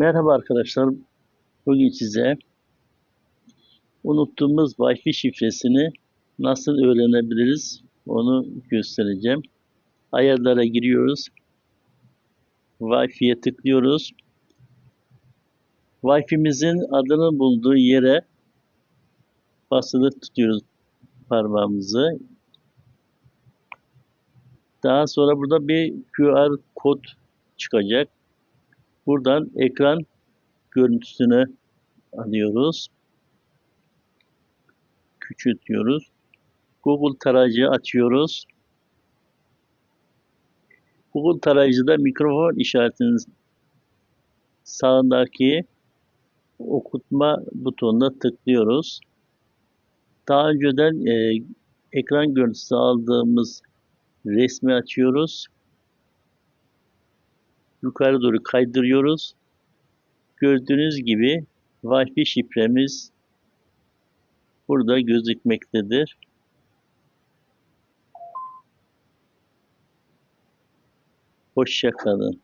Merhaba arkadaşlar. Bugün size unuttuğumuz Wi-Fi şifresini nasıl öğrenebiliriz onu göstereceğim. Ayarlara giriyoruz. Wi-Fi'ye tıklıyoruz. Wi-Fi'mizin adını bulduğu yere basılı tutuyoruz parmağımızı. Daha sonra burada bir QR kod çıkacak. Buradan ekran görüntüsünü alıyoruz. Küçültüyoruz. Google tarayıcı açıyoruz. Google tarayıcıda mikrofon işaretinin sağındaki okutma butonuna tıklıyoruz. Daha önceden e, ekran görüntüsü aldığımız resmi açıyoruz. Yukarı doğru kaydırıyoruz. Gördüğünüz gibi Wi-Fi şifremiz burada gözükmektedir. Hoşça kalın.